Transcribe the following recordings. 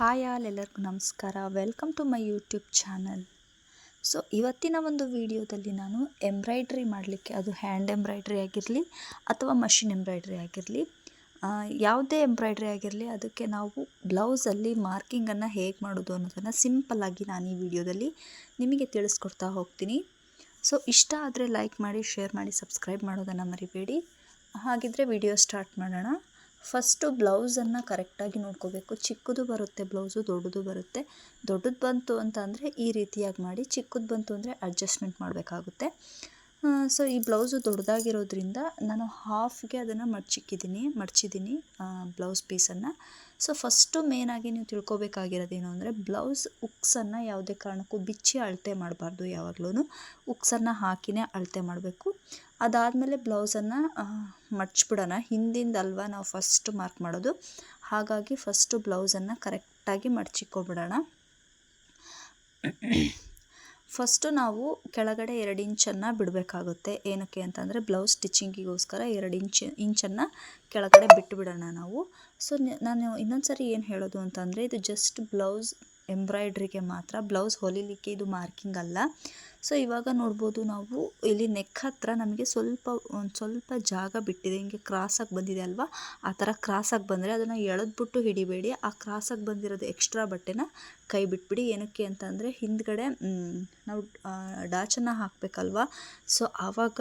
Hi all ಎಲ್ಲರಿಗೂ ನಮಸ್ಕಾರ. Welcome to my YouTube channel so ಇವತ್ತಿನ ಒಂದು ವಿಡಿಯೋದಲ್ಲಿ ನಾನು ಎಂಬ್ರಾಯ್ಡ್ರಿ ಮಾಡಲಿಕ್ಕೆ, ಅದು ಹ್ಯಾಂಡ್ ಎಂಬ್ರಾಯ್ಡ್ರಿ ಆಗಿರಲಿ ಅಥವಾ ಮಷಿನ್ ಎಂಬ್ರಾಯ್ಡ್ರಿ ಆಗಿರಲಿ ಯಾವುದೇ ಎಂಬ್ರಾಯ್ಡ್ರಿ ಆಗಿರಲಿ, ಅದಕ್ಕೆ ನಾವು ಬ್ಲೌಸಲ್ಲಿ ಮಾರ್ಕಿಂಗನ್ನು ಹೇಗೆ ಮಾಡೋದು ಅನ್ನೋದನ್ನು ಸಿಂಪಲ್ಲಾಗಿ ನಾನು ಈ ವಿಡಿಯೋದಲ್ಲಿ ನಿಮಗೆ ತಿಳಿಸ್ಕೊಡ್ತಾ ಹೋಗ್ತೀನಿ. ಸೊ ಇಷ್ಟ ಆದರೆ ಲೈಕ್ ಮಾಡಿ ಶೇರ್ ಮಾಡಿ ಸಬ್ಸ್ಕ್ರೈಬ್ ಮಾಡೋದನ್ನು ಮರಿಬೇಡಿ. ಹಾಗಿದ್ರೆ ವಿಡಿಯೋ ಸ್ಟಾರ್ಟ್ ಮಾಡೋಣ. ಫಸ್ಟು ಬ್ಲೌಸನ್ನು ಕರೆಕ್ಟಾಗಿ ನೋಡ್ಕೋಬೇಕು. ಚಿಕ್ಕದು ಬರುತ್ತೆ, ಬ್ಲೌಸು ದೊಡ್ಡದು ಬರುತ್ತೆ. ದೊಡ್ಡದು ಬಂತು ಅಂತ ಅಂದರೆ ಈ ರೀತಿಯಾಗಿ ಮಾಡಿ, ಚಿಕ್ಕದು ಬಂತು ಅಂದರೆ ಅಡ್ಜಸ್ಟ್ಮೆಂಟ್ ಮಾಡಬೇಕಾಗುತ್ತೆ. ಸೊ ಈ ಬ್ಲೌಸು ದೊಡ್ಡದಾಗಿರೋದ್ರಿಂದ ನಾನು ಹಾಫ್ಗೆ ಅದನ್ನು ಮಡ್ಚಿಕ್ಕಿದ್ದೀನಿ ಮಡ್ಚಿದ್ದೀನಿ ಬ್ಲೌಸ್ ಪೀಸನ್ನು ಸೊ ಫಸ್ಟು ಮೇನಾಗಿ ನೀವು ತಿಳ್ಕೊಬೇಕಾಗಿರೋದೇನು ಅಂದರೆ ಬ್ಲೌಸ್ ಉಕ್ಸನ್ನು ಯಾವುದೇ ಕಾರಣಕ್ಕೂ ಬಿಚ್ಚಿ ಅಳತೆ ಮಾಡಬಾರ್ದು ಯಾವಾಗಲೂ ಉಕ್ಸನ್ನು ಹಾಕಿನೇ ಅಳತೆ ಮಾಡಬೇಕು. ಅದಾದಮೇಲೆ ಬ್ಲೌಸನ್ನು ಮಡ್ಚಿಬಿಡೋಣ. ಹಿಂದಿಂದ ಅಲ್ವಾ ನಾವು ಫಸ್ಟ್ ಮಾರ್ಕ್ ಮಾಡೋದು. ಹಾಗಾಗಿ ಫಸ್ಟು ಬ್ಲೌಸನ್ನು ಕರೆಕ್ಟಾಗಿ ಮಡ್ಚಿಕ್ಕೊಬಿಡೋಣ. ಫಸ್ಟು ನಾವು ಕೆಳಗಡೆ ಎರಡು ಇಂಚನ್ನು ಬಿಡಬೇಕಾಗುತ್ತೆ. ಏನಕ್ಕೆ ಅಂತಂದರೆ ಬ್ಲೌಸ್ ಸ್ಟಿಚಿಂಗಿಗೋಸ್ಕರ ಎರಡು ಇಂಚ್ ಇಂಚನ್ನು ಕೆಳಗಡೆ ಬಿಟ್ಟು ಬಿಡೋಣ ನಾವು ಸೊ ನಾನು ಇನ್ನೊಂದು ಸರಿ ಏನು ಹೇಳೋದು ಅಂತಂದರೆ ಇದು ಜಸ್ಟ್ ಬ್ಲೌಸ್ ಎಂಬ್ರಾಯ್ಡ್ರಿಗೆ ಮಾತ್ರ ಬ್ಲೌಸ್ ಹೊಲಿಲಿಕ್ಕೆ ಇದು ಮಾರ್ಕಿಂಗ್ ಅಲ್ಲ. ಸೊ, ಇವಾಗ ನೋಡ್ಬೋದು ನಾವು ಇಲ್ಲಿ ನೆಕ್ ಹತ್ರ ನಮಗೆ ಸ್ವಲ್ಪ, ಒಂದು ಸ್ವಲ್ಪ ಜಾಗ ಬಿಟ್ಟಿದೆ. ಹಿಂಗೆ ಕ್ರಾಸಾಗಿ ಬಂದಿದೆ ಅಲ್ವಾ? ಆ ಥರ ಕ್ರಾಸಾಗಿ ಬಂದರೆ ಅದನ್ನು ಎಳೆದ್ಬಿಟ್ಟು ಹಿಡಿಬೇಡಿ. ಆ ಕ್ರಾಸಾಗಿ ಬಂದಿರೋದು ಎಕ್ಸ್ಟ್ರಾ ಬಟ್ಟೆನ ಕೈ ಬಿಟ್ಬಿಡಿ. ಏನಕ್ಕೆ ಅಂತಂದರೆ ಹಿಂದ್ಗಡೆ ನಾವು ಡಾಚನ್ನು ಹಾಕಬೇಕಲ್ವಾ? ಸೊ, ಆವಾಗ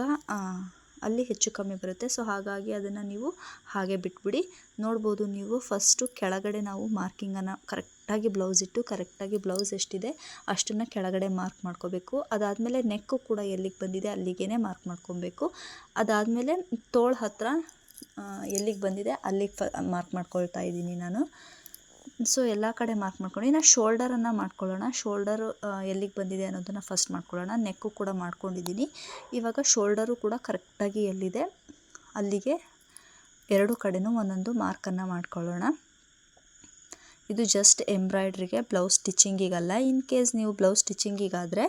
ಅಲ್ಲಿ ಹೆಚ್ಚು ಕಮ್ಮಿ ಬರುತ್ತೆ. ಸೊ, ಹಾಗಾಗಿ ಅದನ್ನು ನೀವು ಹಾಗೆ ಬಿಟ್ಬಿಡಿ. ನೋಡ್ಬೋದು ನೀವು ಫಸ್ಟು ಕೆಳಗಡೆ ನಾವು ಮಾರ್ಕಿಂಗನ್ನು ಕರೆಕ್ಟಾಗಿ ಬ್ಲೌಸ್ ಇಟ್ಟು, ಕರೆಕ್ಟಾಗಿ ಬ್ಲೌಸ್ ಎಷ್ಟಿದೆ ಅಷ್ಟನ್ನು ಕೆಳಗಡೆ ಮಾರ್ಕ್ ಮಾಡ್ಕೋಬೇಕು. ಅದಾದಮೇಲೆ ನೆಕ್ಕು ಕೂಡ ಎಲ್ಲಿಗೆ ಬಂದಿದೆ ಅಲ್ಲಿಗೇ ಮಾರ್ಕ್ ಮಾಡ್ಕೊಬೇಕು. ಅದಾದಮೇಲೆ ತೋಳು ಹತ್ರ ಎಲ್ಲಿಗೆ ಬಂದಿದೆ ಅಲ್ಲಿಗೆ ಫ, ಮಾರ್ಕ್ ಮಾಡ್ಕೊಳ್ತಾ ಇದ್ದೀನಿ ನಾನು. ಸೊ, ಎಲ್ಲ ಕಡೆ ಮಾರ್ಕ್ ಮಾಡ್ಕೊಂಡು, ಇನ್ನು ಶೋಲ್ಡರನ್ನು ಮಾಡ್ಕೊಳ್ಳೋಣ. ಶೋಲ್ಡರು ಎಲ್ಲಿಗೆ ಬಂದಿದೆ ಅನ್ನೋದನ್ನು ಫಸ್ಟ್ ಮಾಡ್ಕೊಳ್ಳೋಣ. ನೆಕ್ಕು ಕೂಡ ಮಾಡ್ಕೊಂಡಿದ್ದೀನಿ. ಇವಾಗ ಶೋಲ್ಡರು ಕೂಡ ಕರೆಕ್ಟಾಗಿ ಎಲ್ಲಿದೆ ಅಲ್ಲಿಗೆ ಎರಡು ಕಡೆನೂ ಒಂದೊಂದು ಮಾರ್ಕನ್ನು ಮಾಡ್ಕೊಳ್ಳೋಣ. ಇದು ಜಸ್ಟ್ ಎಂಬ್ರಾಯ್ಡ್ರಿಗೆ ಬ್ಲೌಸ್ ಸ್ಟಿಚಿಂಗಿಗಲ್ಲ ಇನ್ ಕೇಸ್ ನೀವು ಬ್ಲೌಸ್ ಸ್ಟಿಚಿಂಗಿಗಾದರೆ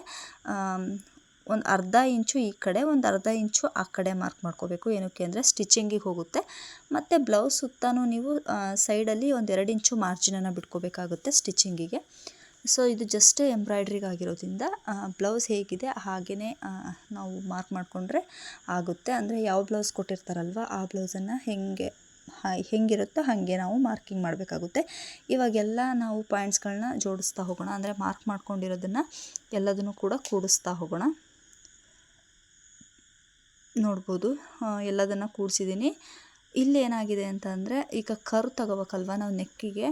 ಒಂದು ಅರ್ಧ ಇಂಚು ಈ ಕಡೆ, ಒಂದು ಅರ್ಧ ಇಂಚು ಆ ಕಡೆ ಮಾರ್ಕ್ ಮಾಡ್ಕೋಬೇಕು. ಏನಕ್ಕೆ ಅಂದರೆ ಸ್ಟಿಚಿಂಗಿಗೆ ಹೋಗುತ್ತೆ. ಮತ್ತು ಬ್ಲೌಸ್ ಸುತ್ತಲೂ ನೀವು ಸೈಡಲ್ಲಿ ಒಂದು ಎರಡು ಇಂಚು ಮಾರ್ಜಿನನ್ನು ಬಿಟ್ಕೋಬೇಕಾಗುತ್ತೆ ಸ್ಟಿಚಿಂಗಿಗೆ ಸೊ ಇದು ಜಸ್ಟ್ ಎಂಬ್ರಾಯ್ಡ್ರಿಗೆ ಆಗಿರೋದ್ರಿಂದ ಬ್ಲೌಸ್ ಹೇಗಿದೆ ಹಾಗೆಯೇ ನಾವು ಮಾರ್ಕ್ ಮಾಡಿಕೊಂಡ್ರೆ ಆಗುತ್ತೆ. ಅಂದರೆ ಯಾವ ಬ್ಲೌಸ್ ಕೊಟ್ಟಿರ್ತಾರಲ್ವ, ಆ ಬ್ಲೌಸನ್ನು ಹೇಗೆ ಹೆಂಗಿರುತ್ತೋ ಹಾಗೆ ನಾವು ಮಾರ್ಕಿಂಗ್ ಮಾಡಬೇಕಾಗುತ್ತೆ. ಇವಾಗೆಲ್ಲ ನಾವು ಪಾಯಿಂಟ್ಸ್ಗಳನ್ನ ಜೋಡಿಸ್ತಾ ಹೋಗೋಣ. ಅಂದರೆ ಮಾರ್ಕ್ ಮಾಡ್ಕೊಂಡಿರೋದನ್ನು ಎಲ್ಲದನ್ನು ಕೂಡ ಕೂಡಿಸ್ತಾ ಹೋಗೋಣ. ನೋಡ್ಬೋದು. ಎಲ್ಲದನ್ನು ಕೂಡಿಸಿದ್ದೀನಿ. ಇಲ್ಲಿ ಏನಾಗಿದೆ ಅಂತಂದರೆ ಈಗ ಕರ್ ತಗೋಬೇಕಲ್ವ ನಾವು ನೆಕ್ಕಿಗೆ?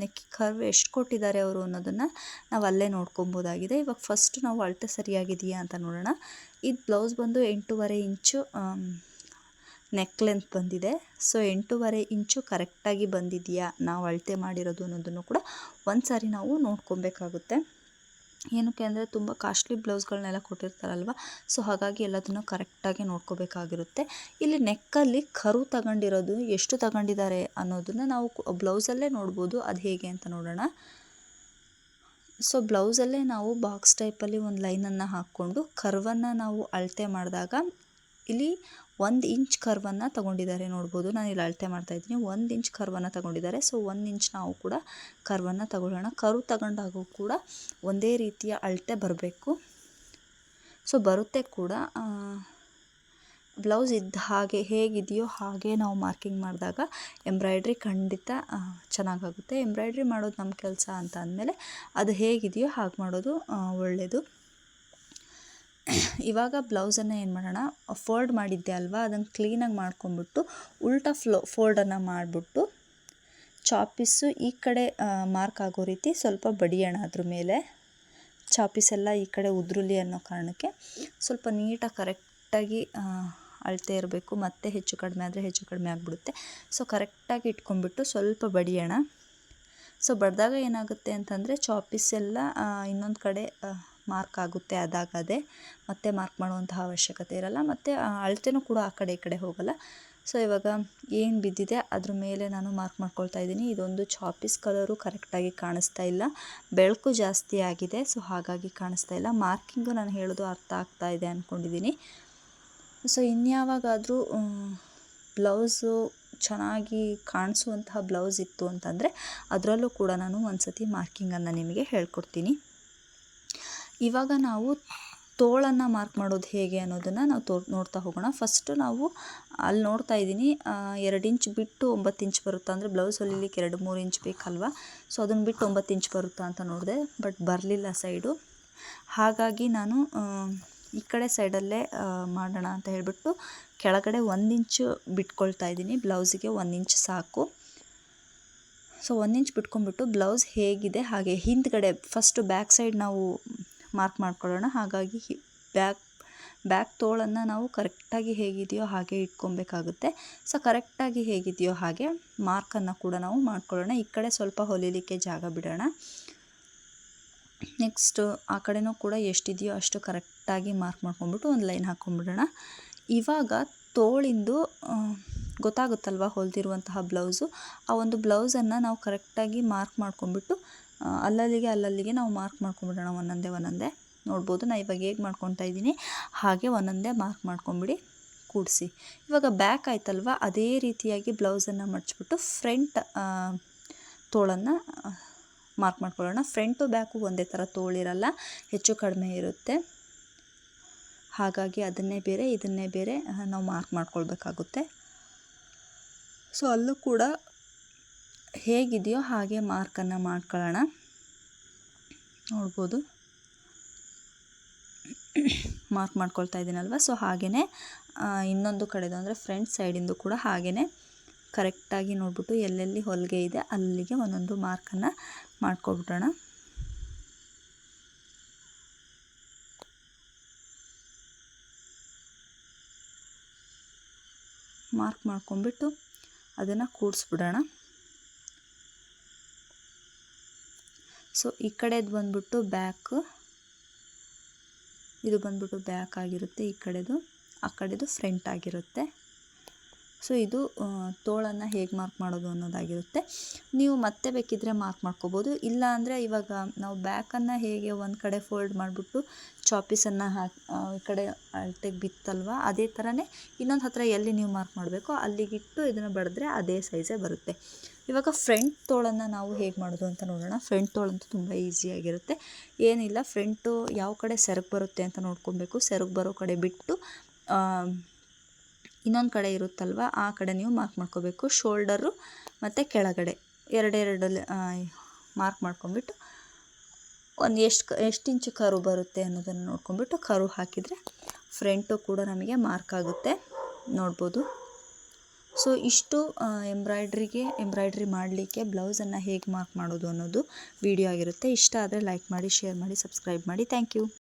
ನೆಕ್ಕಿ ಕರ್ವ್ ಎಷ್ಟು ಕೊಟ್ಟಿದ್ದಾರೆ ಅವರು ಅನ್ನೋದನ್ನು ನಾವು ಅಲ್ಲೇ ನೋಡ್ಕೊಬೋದಾಗಿದೆ. ಇವಾಗ ಫಸ್ಟ್ ನಾವು ಅಳತೆ ಸರಿಯಾಗಿದೆಯಾ ಅಂತ ನೋಡೋಣ. ಇದು ಬ್ಲೌಸ್ ಬಂದು ಎಂಟೂವರೆ ಇಂಚು ನೆಕ್ ಲೆಂತ್ ಬಂದಿದೆ. ಸೊ, ಎಂಟೂವರೆ ಇಂಚು ಕರೆಕ್ಟಾಗಿ ಬಂದಿದೆಯಾ? ನಾವು ಅಳತೆ ಮಾಡಿರೋದು ಅನ್ನೋದನ್ನು ಕೂಡ ಒಂದು ಸಾರಿ ನಾವು ನೋಡ್ಕೊಬೇಕಾಗುತ್ತೆ. ಏನಕ್ಕೆ ಅಂದರೆ ತುಂಬ ಕಾಸ್ಟ್ಲಿ ಬ್ಲೌಸ್ಗಳನ್ನೆಲ್ಲ ಕೊಟ್ಟಿರ್ತಾರಲ್ವ? ಸೊ, ಹಾಗಾಗಿ ಎಲ್ಲದನ್ನು ಕರೆಕ್ಟಾಗಿ ನೋಡ್ಕೋಬೇಕಾಗಿರುತ್ತೆ. ಇಲ್ಲಿ ನೆಕ್ಕಲ್ಲಿ ಕರು ತಗೊಂಡಿರೋದು ಎಷ್ಟು ತಗೊಂಡಿದ್ದಾರೆ ಅನ್ನೋದನ್ನು ನಾವು ಬ್ಲೌಸಲ್ಲೇ ನೋಡ್ಬೋದು. ಅದು ಹೇಗೆ ಅಂತ ನೋಡೋಣ. ಸೊ, ಬ್ಲೌಸಲ್ಲೇ ನಾವು ಬಾಕ್ಸ್ ಟೈಪಲ್ಲಿ ಒಂದು ಲೈನನ್ನು ಹಾಕ್ಕೊಂಡು ಕರ್ವನ್ನು ನಾವು ಅಳತೆ ಮಾಡಿದಾಗ ಇಲ್ಲಿ ಒಂದು ಇಂಚ್ ಕರ್ವನ್ನು ತಗೊಂಡಿದ್ದಾರೆ. ನೋಡ್ಬೋದು, ನಾನು ಇಲ್ಲಿ ಅಳತೆ ಮಾಡ್ತಾ ಇದ್ದೀನಿ. ಒಂದು ಇಂಚ್ ಕರ್ವನ್ನು ತಗೊಂಡಿದ್ದಾರೆ. ಸೊ ಒಂದು ಇಂಚ್ ನಾವು ಕೂಡ ಕರ್ವನ್ನು ತಗೊಳ್ಳೋಣ. ಕರು ತಗೊಂಡಾಗೂ ಕೂಡ ಒಂದೇ ರೀತಿಯ ಅಳತೆ ಬರಬೇಕು. ಸೊ ಬರುತ್ತೆ ಕೂಡ. ಬ್ಲೌಸ್ ಇದ್ದ ಹಾಗೆ ಹೇಗಿದೆಯೋ ಹಾಗೆ ನಾವು ಮಾರ್ಕಿಂಗ್ ಮಾಡಿದಾಗ ಎಂಬ್ರಾಯ್ಡ್ರಿ ಖಂಡಿತ ಚೆನ್ನಾಗಾಗುತ್ತೆ. ಎಂಬ್ರಾಯ್ಡ್ರಿ ಮಾಡೋದು ನಮ್ಮ ಕೆಲಸ ಅಂತ ಅಂದಮೇಲೆ ಅದು ಹೇಗಿದೆಯೋ ಹಾಗೆ ಮಾಡೋದು ಒಳ್ಳೆಯದು ಇವಾಗ ಬ್ಲೌಸನ್ನು ಏನು ಮಾಡೋಣ ಫೋಲ್ಡ್ ಮಾಡಿದ್ದೆ ಅಲ್ವಾ, ಅದನ್ನು ಕ್ಲೀನಾಗಿ ಮಾಡ್ಕೊಂಬಿಟ್ಟು ಉಲ್ಟಾ ಫ್ಲೋ ಫೋಲ್ಡನ್ನು ಮಾಡಿಬಿಟ್ಟು ಚಾಪೀಸು ಈ ಕಡೆ ಮಾರ್ಕ್ ಆಗೋ ರೀತಿ ಸ್ವಲ್ಪ ಬಡಿಯೋಣ ಅದ್ರ ಮೇಲೆ. ಚಾಪೀಸ್ ಎಲ್ಲ ಈ ಕಡೆ ಉದುರಲಿ ಅನ್ನೋ ಕಾರಣಕ್ಕೆ ಸ್ವಲ್ಪ ನೀಟಾಗಿ ಕರೆಕ್ಟಾಗಿ ಅಳತೆ ಇರಬೇಕು. ಮತ್ತೆ ಹೆಚ್ಚು ಕಡಿಮೆ ಆದರೆ ಹೆಚ್ಚು ಕಡಿಮೆ ಆಗಿಬಿಡುತ್ತೆ. ಸೊ ಕರೆಕ್ಟಾಗಿ ಇಟ್ಕೊಂಡ್ಬಿಟ್ಟು ಸ್ವಲ್ಪ ಬಡಿಯೋಣ. ಸೊ ಬಡಿದಾಗ ಏನಾಗುತ್ತೆ ಅಂತಂದರೆ ಚಾಪೀಸ್ ಎಲ್ಲ ಇನ್ನೊಂದು ಕಡೆ ಮಾರ್ಕ್ ಆಗುತ್ತೆ ಅದಾಗದೆ ಮತ್ತೆ ಮಾರ್ಕ್ ಮಾಡುವಂತಹ ಅವಶ್ಯಕತೆ ಇರಲ್ಲ. ಮತ್ತು ಅಳತೆನೂ ಕೂಡ ಆ ಕಡೆ ಈ ಕಡೆ ಹೋಗಲ್ಲ. ಸೊ ಇವಾಗ ಏನು ಬಿದ್ದಿದೆ ಅದ್ರ ಮೇಲೆ ನಾನು ಮಾರ್ಕ್ ಮಾಡ್ಕೊಳ್ತಾ ಇದ್ದೀನಿ. ಇದೊಂದು ಚಾಪೀಸ್ ಕಲರು ಕರೆಕ್ಟಾಗಿ ಕಾಣಿಸ್ತಾ ಇಲ್ಲ. ಬೆಳಕು ಜಾಸ್ತಿ ಆಗಿದೆ ಸೊ ಹಾಗಾಗಿ ಕಾಣಿಸ್ತಾ ಇಲ್ಲ. ಮಾರ್ಕಿಂಗು ನಾನು ಹೇಳೋದು ಅರ್ಥ ಆಗ್ತಾ ಇದೆ ಅಂದ್ಕೊಂಡಿದ್ದೀನಿ ಸೊ ಇನ್ಯಾವಾಗಾದರೂ ಬ್ಲೌಸು ಚೆನ್ನಾಗಿ ಕಾಣಿಸುವಂತಹ ಬ್ಲೌಸ್ ಇತ್ತು ಅಂತಂದರೆ ಅದರಲ್ಲೂ ಕೂಡ ನಾನು ಒಂದು ಸತಿ ಮಾರ್ಕಿಂಗನ್ನು ನಿಮಗೆ ಹೇಳ್ಕೊಡ್ತೀನಿ. ಇವಾಗ ನಾವು ತೋಳನ್ನು ಮಾರ್ಕ್ ಮಾಡೋದು ಹೇಗೆ ಅನ್ನೋದನ್ನು ನಾವು ತೋ, ನೋಡ್ತಾ ಹೋಗೋಣ. ಫಸ್ಟು ನಾವು ಅಲ್ಲಿ ನೋಡ್ತಾ ಇದ್ದೀನಿ ಎರಡು ಇಂಚ್ ಬಿಟ್ಟು ಒಂಬತ್ತು ಇಂಚ್ ಬರುತ್ತಾ ಅಂದರೆ ಬ್ಲೌಸ್ ಹೊಲಿಲಿಕ್ಕೆ ಎರಡು ಮೂರು ಇಂಚ್ ಬೇಕಲ್ವಾ? ಸೊ ಅದನ್ನು ಬಿಟ್ಟು ಒಂಬತ್ತು ಇಂಚ್ ಬರುತ್ತಾ ಅಂತ ನೋಡಿದೆ ಬಟ್ ಬರಲಿಲ್ಲ ಸೈಡು ಹಾಗಾಗಿ ನಾನು ಈ ಕಡೆ ಸೈಡಲ್ಲೇ ಮಾಡೋಣ ಅಂತ ಹೇಳಿಬಿಟ್ಟು ಕೆಳಗಡೆ ಒಂದು ಇಂಚು ಬಿಟ್ಕೊಳ್ತಾ ಇದ್ದೀನಿ. ಬ್ಲೌಸಿಗೆ ಒಂದು ಇಂಚ್ ಸಾಕು. ಸೊ ಒಂದು ಇಂಚ್ ಬಿಟ್ಕೊಂಡ್ಬಿಟ್ಟು ಬ್ಲೌಸ್ ಹೇಗಿದೆ, ಹಾಗೆ ಹಿಂದ್ಗಡೆ ಫಸ್ಟು ಬ್ಯಾಕ್ ಸೈಡ್ ನಾವು ಮಾರ್ಕ್ ಮಾಡ್ಕೊಳ್ಳೋಣ. ಹಾಗಾಗಿ ಬ್ಯಾಕ್ ಬ್ಯಾಕ್ ತೋಳನ್ನು ನಾವು ಕರೆಕ್ಟಾಗಿ ಹೇಗಿದೆಯೋ ಹಾಗೆ ಇಟ್ಕೊಬೇಕಾಗುತ್ತೆ. ಸೊ ಕರೆಕ್ಟಾಗಿ ಹೇಗಿದೆಯೋ ಹಾಗೆ ಮಾರ್ಕನ್ನು ಕೂಡ ನಾವು ಮಾಡ್ಕೊಳ್ಳೋಣ. ಈ ಕಡೆ ಸ್ವಲ್ಪ ಹೊಲಿಲಿಕ್ಕೆ ಜಾಗ ಬಿಡೋಣ. ನೆಕ್ಸ್ಟು ಆ ಕಡೆನೂ ಕೂಡ ಎಷ್ಟಿದೆಯೋ ಅಷ್ಟು ಕರೆಕ್ಟಾಗಿ ಮಾರ್ಕ್ ಮಾಡ್ಕೊಂಬಿಟ್ಟು ಒಂದು ಲೈನ್ ಹಾಕ್ಕೊಂಬಿಡೋಣ ಇವಾಗ ತೋಳಿಂದು ಗೊತ್ತಾಗುತ್ತಲ್ವ ಹೊಲ್ದಿರುವಂತಹ ಬ್ಲೌಸು ಆ ಒಂದು ಬ್ಲೌಸನ್ನು ನಾವು ಕರೆಕ್ಟಾಗಿ ಮಾರ್ಕ್ ಮಾಡ್ಕೊಂಬಿಟ್ಟು ಅಲ್ಲಲ್ಲಿಗೆ ಅಲ್ಲಲ್ಲಿಗೆ ನಾವು ಮಾರ್ಕ್ ಮಾಡ್ಕೊಂಬಿಡೋಣ. ಒಂದೊಂದೇ ಒಂದೊಂದೇ. ನೋಡ್ಬೋದು ನಾನು ಇವಾಗ ಹೇಗೆ ಮಾಡ್ಕೊತಾ ಇದ್ದೀನಿ. ಹಾಗೆ ಒಂದೊಂದೇ ಮಾರ್ಕ್ ಮಾಡ್ಕೊಂಬಿಡಿ. ಕೂಡಿಸಿ. ಇವಾಗ ಬ್ಯಾಕ್ ಆಯ್ತಲ್ವ? ಅದೇ ರೀತಿಯಾಗಿ ಬ್ಲೌಸನ್ನು ಮಡ್ಚ್ಬಿಟ್ಟು ಫ್ರಂಟ್ ತೋಳನ್ನು ಮಾರ್ಕ್ ಮಾಡ್ಕೊಳ್ಳೋಣ. ಫ್ರಂಟು ಬ್ಯಾಕು ಒಂದೇ ಥರ ತೋಳಿರಲ್ಲ ಹೆಚ್ಚು ಕಡಿಮೆ ಇರುತ್ತೆ. ಹಾಗಾಗಿ ಅದನ್ನೇ ಬೇರೆ, ಇದನ್ನೇ ಬೇರೆ ನಾವು ಮಾರ್ಕ್ ಮಾಡ್ಕೊಳ್ಬೇಕಾಗುತ್ತೆ. ಸೊ ಅಲ್ಲೂ ಕೂಡ ಹೇಗಿದೆಯೋ ಹಾಗೆ ಮಾರ್ಕನ್ನು ಮಾಡ್ಕೊಳ್ಳೋಣ. ನೋಡ್ಬೋದು. ಮಾರ್ಕ್ ಮಾಡ್ಕೊಳ್ತಾ ಇದ್ದೀನಲ್ವ? ಸೊ ಹಾಗೆಯೇ ಇನ್ನೊಂದು ಕಡೆದು ಅಂದರೆ ಫ್ರಂಟ್ ಸೈಡಿಂದು ಕೂಡ ಹಾಗೆಯೇ ಕರೆಕ್ಟಾಗಿ ನೋಡ್ಬಿಟ್ಟು ಎಲ್ಲೆಲ್ಲಿ ಹೊಲಿಗೆ ಇದೆ ಅಲ್ಲಿಗೆ ಒಂದೊಂದು ಮಾರ್ಕನ್ನು ಮಾಡ್ಕೊಬಿಡೋಣ. ಮಾರ್ಕ್ ಮಾಡ್ಕೊಂಬಿಟ್ಟು ಅದನ್ನು ಕೂಡಿಸ್ಬಿಡೋಣ. ಸೊ, ಈ ಕಡೆದು ಬಂದ್ಬಿಟ್ಟು ಬ್ಯಾಕ್ ಇದು ಬಂದ್ಬಿಟ್ಟು ಬ್ಯಾಕ್ ಆಗಿರುತ್ತೆ ಈ ಕಡೆದು. ಆ ಕಡೆದು ಫ್ರಂಟ್ ಆಗಿರುತ್ತೆ. ಸೊ ಇದು ತೋಳನ್ನು ಹೇಗೆ ಮಾರ್ಕ್ ಮಾಡೋದು ಅನ್ನೋದಾಗಿರುತ್ತೆ. ನೀವು ಮತ್ತೆ ಬೇಕಿದ್ದರೆ ಮಾರ್ಕ್ ಮಾಡ್ಕೋಬೋದು. ಇಲ್ಲ ಅಂದರೆ ಇವಾಗ ನಾವು ಬ್ಯಾಕನ್ನು ಹೇಗೆ ಒಂದು ಕಡೆ ಫೋಲ್ಡ್ ಮಾಡಿಬಿಟ್ಟು ಚಾಪೀಸನ್ನು ಹಾಕಿ ಈ ಕಡೆ ಅಳತೆಗೆ ಬಿತ್ತಲ್ವ, ಅದೇ ಥರನೇ ಇನ್ನೊಂದು ಹತ್ರ ಎಲ್ಲಿ ನೀವು ಮಾರ್ಕ್ ಮಾಡಬೇಕೋ ಅಲ್ಲಿಗಿಟ್ಟು ಇದನ್ನು ಬಡಿದ್ರೆ ಅದೇ ಸೈಜೇ ಬರುತ್ತೆ. ಇವಾಗ ಫ್ರಂಟ್ ತೋಳನ್ನು ನಾವು ಹೇಗೆ ಮಾಡೋದು ಅಂತ ನೋಡೋಣ. ಫ್ರಂಟ್ ತೋಳಂತೂ ತುಂಬ ಈಸಿಯಾಗಿರುತ್ತೆ ಏನಿಲ್ಲ, ಫ್ರಂಟು ಯಾವ ಕಡೆ ಸೆರಗು ಬರುತ್ತೆ ಅಂತ ನೋಡ್ಕೊಬೇಕು. ಸೆರಗು ಬರೋ ಕಡೆ ಬಿಟ್ಟು ಇನ್ನೊಂದು ಕಡೆ ಇರುತ್ತಲ್ವ? ಆ ಕಡೆ ನೀವು ಮಾರ್ಕ್ ಮಾಡ್ಕೋಬೇಕು. ಶೋಲ್ಡರು ಮತ್ತು ಕೆಳಗಡೆ. ಎರಡೆರಡು ಮಾರ್ಕ್ ಮಾಡ್ಕೊಂಬಿಟ್ಟು ಒಂದು ಎಷ್ಟು ಎಷ್ಟು ಇಂಚು ಕರು ಬರುತ್ತೆ ಅನ್ನೋದನ್ನು ನೋಡ್ಕೊಂಬಿಟ್ಟು ಕರು ಹಾಕಿದರೆ ಫ್ರಂಟು ಕೂಡ ನಮಗೆ ಮಾರ್ಕ್ ಆಗುತ್ತೆ. ನೋಡ್ಬೋದು. ಸೊ ಇಷ್ಟು ಎಂಬ್ರಾಯ್ಡ್ರಿಗೆ ಎಂಬ್ರಾಯ್ಡ್ರಿ ಮಾಡಲಿಕ್ಕೆ ಬ್ಲೌಸನ್ನು ಹೇಗೆ ಮಾರ್ಕ್ ಮಾಡೋದು ಅನ್ನೋದು ವಿಡಿಯೋ ಆಗಿರುತ್ತೆ. ಇಷ್ಟ ಆದರೆ ಲೈಕ್ ಮಾಡಿ ಶೇರ್ ಮಾಡಿ ಸಬ್ಸ್ಕ್ರೈಬ್ ಮಾಡಿ. Thank you